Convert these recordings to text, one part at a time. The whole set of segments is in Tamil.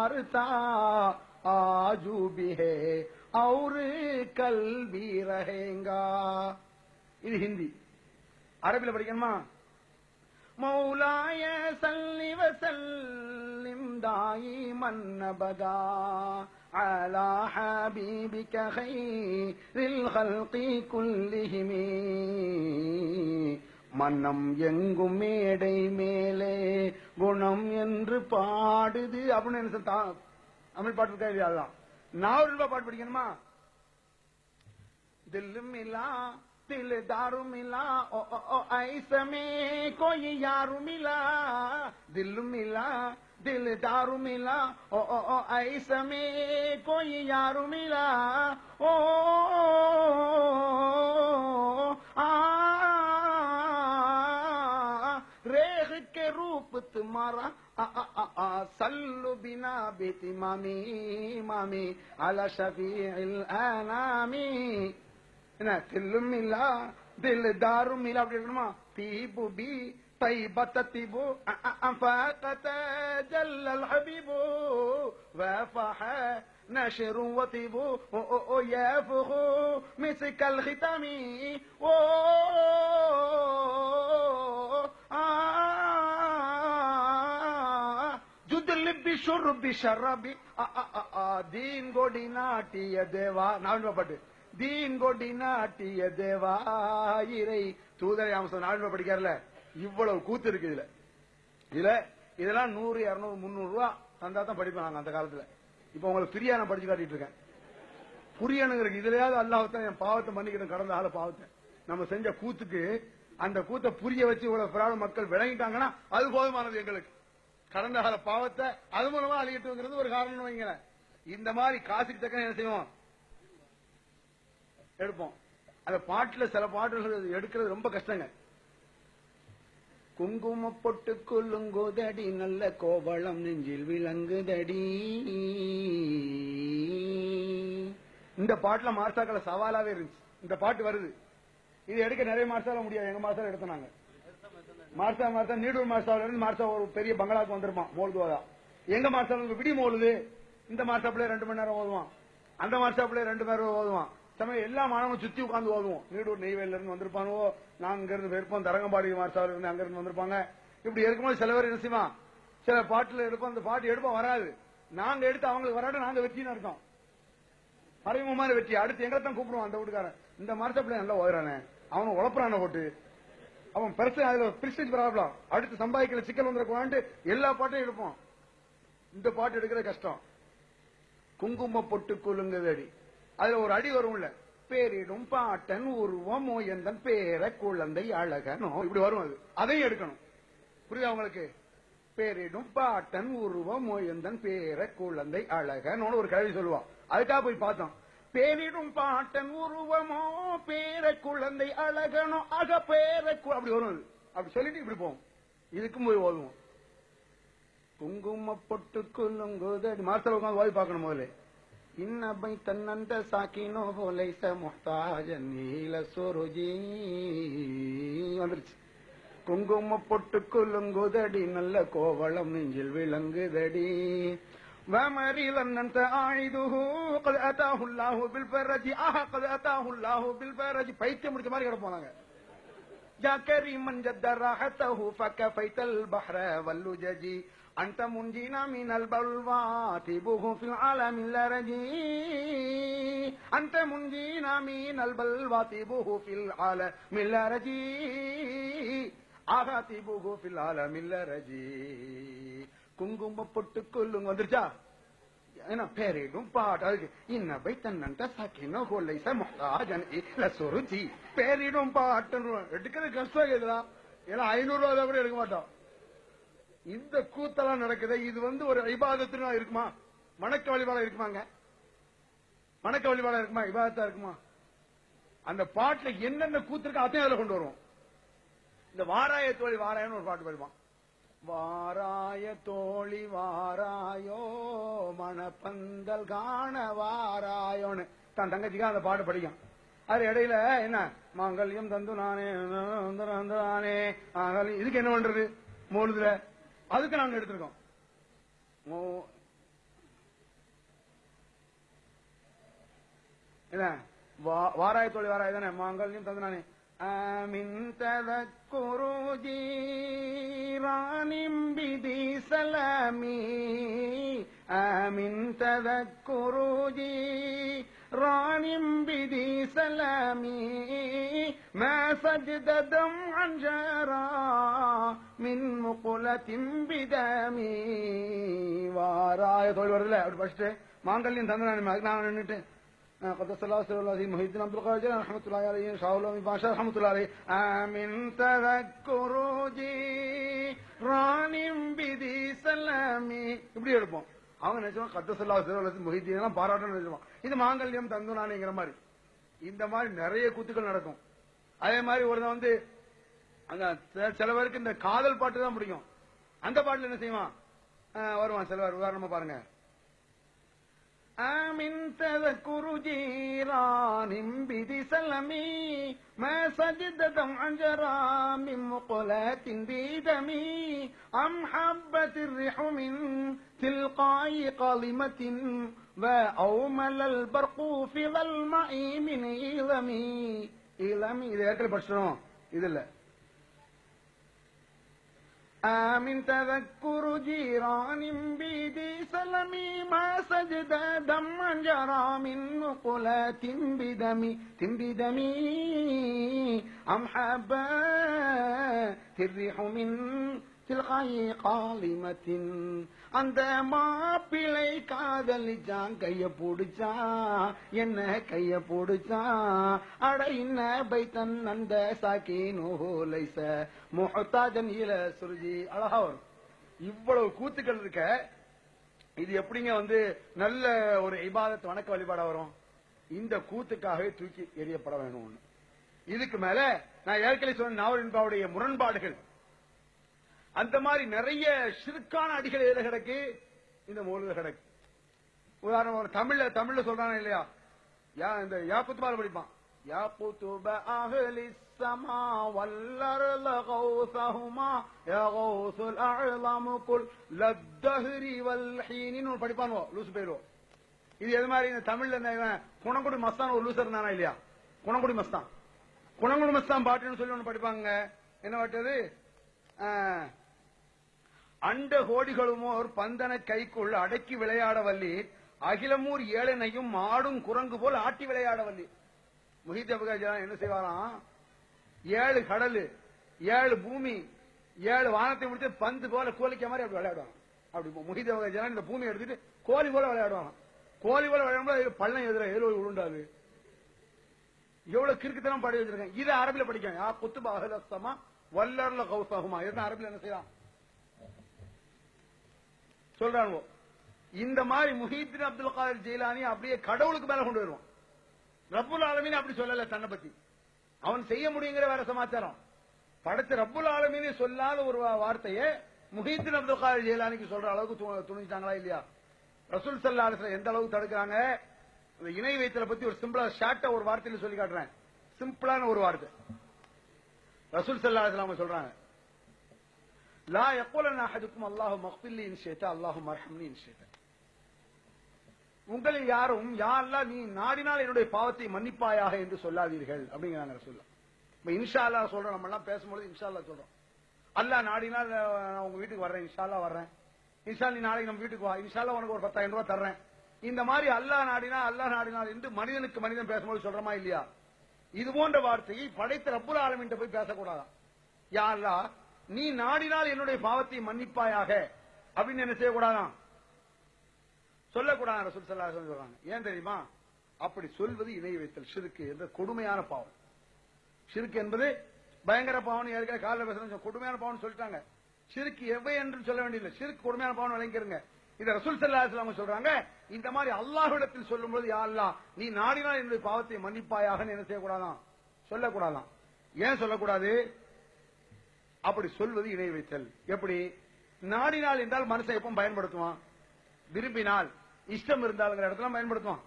مارتا آجو بھی ہے اور کل بھی رہیں گا۔ ఇది హిందీ అరబీలో పడికమ్మా మౌలాయ సల్లి వసల్లిం من అబదా على حبيبك خير الخلق كلهم. மன்னம் எங்கும் மேடை மேலே குணம் என்று பாடுது அப்படின்னு தமிழ் பாட்டு இருக்கா இல்லையா அதுதான். நான் ரூபாய் பாட்டு படிக்கணுமா? தில்லும் இல்லா தில் தாரும் இல்லா ஐசமே கோயி யாரும் இல்லா. தில்லும் இல்லா தில் தாரும் இல்லா ஓ ஐசமே கோயி யாரும் இல்லா. ஓ के रूप तुम्हारा आ आ आ आ सल्लु बिना बेती मामी मामी अला शफी अनामी என்ன தில்லும் இல்லா தில் தாரும் இல்லா அப்படி இருக்கணுமா தீபு பி طيبة تيبو أنفاقة جل الحبيب وفح نشر وطيبو يفخ مسك الختام ஜுதல் பிஷுர் ஷரபி தீன் கொடி நாட்டிய தேவா நான் பாட்டு தீன் கொடி நாட்டிய தேவா இறை தூதரை அம்சம் நான் படிக்காருல இவ்வளவு கூத்து இருக்கு இதுல இதுல இதெல்லாம் நூறு இருநூறு முந்நூறு ரூபா தந்தா தான் படிப்பேன் நாங்க அந்த காலத்துல இப்ப உங்களுக்கு ஃப்ரீயா நான் படிச்சு காட்டிட்டு இருக்கேன் புரியணுங்கிறது இதுலயாவது அல்லாஹத்தான் என் பாவத்தை மன்னிக்கிறேன் கடந்த கால பாவத்தை நம்ம செஞ்ச கூத்துக்கு அந்த கூத்தை புரிய வச்சு இவ்வளவு பிராண மக்கள் விளங்கிட்டாங்கன்னா அது போதுமானது எங்களுக்கு கடந்த கால பாவத்தை அது மூலமா அழியட்டுங்கிறது ஒரு காரணம் வைங்களேன். இந்த மாதிரி காசுக்கு தக்க என்ன செய்வோம்? எடுப்போம். அந்த பாட்டுல சில பாட்டுகள் எடுக்கிறது ரொம்ப கஷ்டங்க. குங்கும பொட்டு கொல்லுங்கோதடி நல்ல கோபலம் நெஞ்சில் விளங்குதடி. இந்த பாட்டுல மார்சாக்கள சவாலாவே இருந்துச்சு. இந்த பாட்டு வருது. இது எடுக்க நிறைய மார்சால முடியாது. எங்க மார்சால எடுத்தனாங்க. மார்சா மார்சா நீடூர் மார்சாவில இருந்து மார்சா ஒரு பெரிய பங்களாக்கு வந்திருப்பான் மோல்துவாதா எங்க மார்சால விடி மோழுது இந்த மார்சாப்பிலே ரெண்டு மணி நேரம் ஓதுவான். அந்த மார்சாப்பிலே ரெண்டு மணி நேரம் ஓதுவான். சமயம் எல்லா மாணவனும் சுத்தி உட்காந்து ஓதுவோம். நீடூர் நெய்வேலில இருந்து வந்திருப்பானுவோ? நான் அங்க இருந்து தரங்கம்பாடி மார்சாவில இருந்து அங்க இருந்து வந்திருப்பாங்க. இப்படி இருக்கும்போது சில பேர் என்ன சில பாட்டுல எடுப்போம் அந்த பாட்டு எடுப்போம் வராது. நாங்க எடுத்து அவங்களுக்கு வராது நாங்க வெற்றின்னு இருக்கோம் மறைமுகமான வெற்றி. அடுத்து எங்களை தான் கூப்பிடுவோம் அந்த வீட்டுக்காரன். இந்த மார்சாப்பிள்ளை நல்லா ஓதுறானே. அவன் உழப்புறான போட்டு. அவன் பிரச்சனை அதுல பிரிஸ்டேஜ் ப்ராப்ளம் அடுத்து சம்பாதிக்கல சிக்கல் வந்துருக்கான்ட்டு எல்லா பாட்டையும் எடுப்போம் இந்த பாட்டு எடுக்கிறது கஷ்டம். குங்கும பொட்டு குலுங்குதடி அதுல ஒரு அடி வரும்ல பேரிடும் பாட்டன் உருவம் எந்தன் பேர குழந்தை அழகனோ. இப்படி வரும் அது. அதையும் எடுக்கணும். புரியுதா உங்களுக்கு? பேரிடும் பாட்டன் உருவம் எந்தன் பேர குழந்தை அழகனோன்னு ஒரு கல்வி சொல்லுவான். அதுக்காக போய் பார்த்தோம். பேரிடும் பாட்டன் உருவமோ பேர குழந்தை அழகனோ அக பேர அப்படி வரும். அப்படி சொல்லிட்டு இப்படி போவோம் இதுக்கும் போய் ஓதுவோம். குங்கும பொட்டு குலுங்குதடி மாஸ்டர் உட்காந்து ஓதி பார்க்கணும் முதல்ல. இன்னபை தன்னந்த சாக்கினோ லைச முஹ்தாஜ நீல சுருஜி. வந்துருச்சு. குங்கும பொட்டு குலுங்குதடி நல்ல கோவளம் நெஞ்சில் விளங்குதடி. ومريضا أنت أعيده قد أتاه الله بالفرج آه قد أتاه الله بالفرج பைத்தியம் முடிச்ச மாதிரி கிடப்போம் நாங்க يا كريما جد راحته فكفيت البحر واللجج أنت منجينا من البلوى تبوه في العالم الرجي أنت منجينا من البلوى تبوه في العالم الرجي ஆகாத்திபுகு ஃபில் ஆலமில்ல ரஜி குங்கும பொட்டு கொல்லுங்க வந்துருச்சா? என்ன பேரிடும் பாட்டு இன்ன பை தன்னந்த சாக்கினோ கொல்லை சமோஜன் இல்ல சொருச்சி பேரிடும் பாட்டு எடுக்கிறது கஷ்டம் இதுடா. ஏன்னா ஐநூறு ரூபாய் கூட எடுக்க மாட்டோம். இந்த கூத்தெல்லாம் நடக்குது. இது வந்து ஒரு இபாதத்துனா இருக்குமா? மணக்க வழிபாடா இருக்குமாங்க? மணக்க வழிபாடா இருக்குமா? இபாதத்தா இருக்குமா? அந்த பாட்டுல என்னென்ன கூத்து இருக்கு அதையும் அதுல கொண்டு வருவோம். இந்த வாராய தோழி வாராயன்னு ஒரு பாட்டு படிப்பான் வாராய தோழி வாராயோ மணப்பந்தல் காண வாராயோன்னு. தான் தங்கச்சிக்கு அந்த பாட்டு படிக்கும். அது இடையில என்ன? மாங்கல்யம் தந்து நானே நானே இதுக்கு என்ன பண்றது? மூணுதுல அதுக்கு நாங்க எடுத்திருக்கோம். என்ன? வாராய தோழி வாராய் தானே? மாங்கல்யம் தந்து நானே ஆமின் ததக்குரு ஜீரானிம் பிதி சலாமி ஆமின் ததக்குரு ஜீரானிம் பிதி சலாமி ما سجد دمعا جرى من مقلة بدمي வாராய தோழி வருதுல அப்படி படிச்சுட்டு மாங்கல்யம் தந்தனானே நான் நின்னுட்டு قدس الله سر الله محي الدين عبد القادر رحمة الله عليه شاء الله باشا رحمة الله عليه آمن تذكر جيران بدي سلامي இப்படி எடுப்போம் அவங்க நினைச்சோம் கத்தசல்லா சிறுவலத்து மொஹிதீன் எல்லாம் பாராட்டணும் நினைச்சோம் இது மாங்கல்யம் தந்து நானுங்கிற மாதிரி இந்த மாதிரி நிறைய கூத்துக்கள் நடக்கும் அதே மாதிரி ஒருத்தன் வந்து அந்த சில- சில பேருக்கு இந்த காதல் பாட்டு தான் பிடிக்கும் அந்த பாட்டுல என்ன செய்வான் ஆஹ் வருவான் சிலவர் உதாரணமா பாருங்க آمن تذكر جيران بذي سلمي ما سجد دمعا جرى من مقلات بدمي أم حبت الريح من تلقاء قالمة وأومل البرق في ظلماء من إيلمي. إيلمي إذا يأكل بشرون إذا لا. آمن تذكر جيران بيدي سلمي ما سجد دما جرى من نقلات بدمي بدمي أم حبات الريح من காலிமத்தின் அந்த மாப்பிள்ளை காதலிச்சான் கைய போடுச்சா என்ன கைய போடுச்சா? அட இன்ன பைத்தன் அந்த சாக்கி நோலைச. மொஹத்தாஜன் ஈல சுருஜி அழகா வரும். இவ்வளவு கூத்துக்கள் இருக்க இது எப்படிங்க வந்து நல்ல ஒரு இபாதத் வணக்க வழிபாடா வரும்? இந்த கூத்துக்காகவே தூக்கி எரியப்பட வேணும் இதுக்கு மேல நான் ஏற்கனவே சொன்ன நாவலின்பாவுடைய முரண்பாடுகள். அந்த மாதிரி நிறைய சிறுக்கான அடிகள் எதுல கிடக்கு இந்த மூலிகை கிடக்கு உதாரணம் ஒரு தமிழ்ல தமிழ்ல சொல்றானே இல்லையா யா இந்த யாக்குத்துபால் படிப்பான் யாக்குத்துப அஹ்லி السما والأرض غوثهما يا غوث الأعظم كل للدهر والحين ன்னு படிப்பானுவோ லூசு பேருவோ இது எது மாதிரி இந்த தமிழ்ல இந்த இவன் குணங்குடி மஸ்தான் ஒரு லூசர் இருந்தானா இல்லையா குணங்குடி மஸ்தான் குணங்குடி மஸ்தான் பாட்டுன்னு சொல்லி ஒண்ணு படிப்பாங்க என்ன பாட்டது ஆஹ், அண்ட கோடிகளுமோர் பந்தன கைக்குள் அடக்கி விளையாட வல்லி அகிலமூர் ஏழனையும் மாடும் குரங்கு போல் ஆட்டி விளையாட வல்லி முஹித் என்ன செய்வாராம்? ஏழு கடல் ஏழு பூமி ஏழு வானத்தை முடித்து பந்து போல கோலிக்க மாதிரி அப்படி விளையாடுவாங்க அப்படி முஹித் இந்த பூமி எடுத்துட்டு கோலி போல விளையாடுவாங்க கோலி போல விளையாடும்போது பள்ளம் எதிர ஏழு உருண்டாது. எவ்வளவு கிறுக்குத்தனம் பாடி வச்சிருக்கேன். இதை அரபில படிக்கும் யா குத்து அகதஸ்தமா வல்லர்ல கௌசகுமா. இதுதான் அரபில என்ன செய்யலாம் சொல்றாங்க இந்த மாதிரி முஹீத்தின் அப்துல் காதர் ஜெயிலானி அப்படியே கடவுளுக்கு மேல கொண்டு வருவான். ரப்புல் ஆலமீன் அப்படி சொல்லல தன்னை பத்தி. அவன் செய்ய முடியுங்கிற வேற சமாச்சாரம். படைச்ச ரப்புல் ஆலமீனே சொல்லாத ஒரு வா- வார்த்தையை முஹீத்தின் அப்துல் காதர் ஜெயிலானிக்கு சொல்ற அளவுக்கு து- துணிஞ்சிட்டாங்களா இல்லையா? ரசூல் சல்லா எந்த அளவுக்கு தடுக்கிறாங்க? இந்த இணை வைத்தல பத்தி ஒரு சிம்பிளா ஷார்ட்டா ஒரு வார்த்தையில சொல்லி காட்டுறேன். சிம்பிளான ஒரு வார்த்தை. ரசூல் சல்லா அலிஸ்லாம் சொல்றாங்க. லா يقولن احدكم اللهم اغفر لي ان شئت اللهم ارحمني ان شئت உங்களில் யாரும் யா அல்லாஹ் நீ நாடினால் என்னுடைய பாவத்தை மன்னிப்பாயாக என்று சொல்லாதீர்கள் அப்படிங்கிறாங்க ரசூல்லா இப்ப இன்ஷா அல்லாஹ் சொல்றோம் நம்ம எல்லாம் பேசும்போது இன்ஷா அல்லாஹ் சொல்றோம் அல்லாஹ் நாடினால் அஹ், நான் உங்க வீட்டுக்கு வர்றேன் இன்ஷா அல்லாஹ் வர்றேன் இன்ஷா நீ நாளைக்கு நம்ம வீட்டுக்கு வா இன்ஷா அல்லாஹ் உனக்கு ஒரு பத்தாயிரம் ரூபாய் தர்றேன் இந்த மாதிரி அல்லாஹ் நாடினா அல்லாஹ் நாடினால் என்று மனிதனுக்கு மனிதன் பேசும்போது சொல்றோமா இல்லையா இது போன்ற வார்த்தையை படைத்த ரப்புல் ஆலமீன்ட்ட போய் பேசக்கூடாதான் யா அல்லாஹ் நீ நாடினால் என்னுடைய பாவத்தை மன்னிப்பாயாக அப்படின்னு என்ன செய்யக்கூடாதான்? சொல்லக்கூடாது ரசூல் ஸல்லல்லாஹு சொல்றாங்க. ஏன் தெரியுமா? அப்படி சொல்வது இணை வைத்தல் சிறுக்கு என்ற கொடுமையான பாவம். சிறுக்கு என்பது பயங்கர பாவம் ஏற்கனவே கால பேசுறது கொடுமையான பாவம் சொல்லிட்டாங்க. சிறுக்கு எவை என்று சொல்ல வேண்டியதில்லை. சிறுக்கு கொடுமையான பாவம் விளங்கிருங்க. இது ரசூல் சல்லாஹ் அலைஹி சொல்றாங்க இந்த மாதிரி அல்லாஹிடத்தில் சொல்லும்போது யா அல்லா நீ நாடினால் என்னுடைய பாவத்தை மன்னிப்பாயாக என்ன செய்யக்கூடாதான்? சொல்லக்கூடாதான். ஏன் சொல்லக்கூடாது? அப்படி சொல்வது இணை வைத்தல் எப்படி? நாடினால் என்றால் மனசை எப்பவும் பயன்படுத்துவான். விரும்பினால் இஷ்டம் இருந்தாலுங்கிற இடத்துல பயன்படுத்துவான்.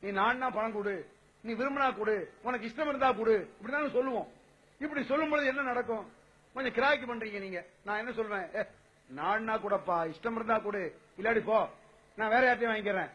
நீ நாடினா பணம் கொடு. நீ விரும்பினா கொடு. உனக்கு இஷ்டம் இருந்தா கொடு. இப்படிதான் சொல்லுவோம். இப்படி சொல்லும் பொழுது என்ன நடக்கும்? கொஞ்சம் கிராய்க்கு பண்றீங்க நீங்க. நான் என்ன சொல்வேன்? நாடினா கூடப்பா. இஷ்டம் இருந்தா கொடு. இல்லாடி போ. நான் வேற யார்ட்டையும் வாங்கிக்கிறேன்.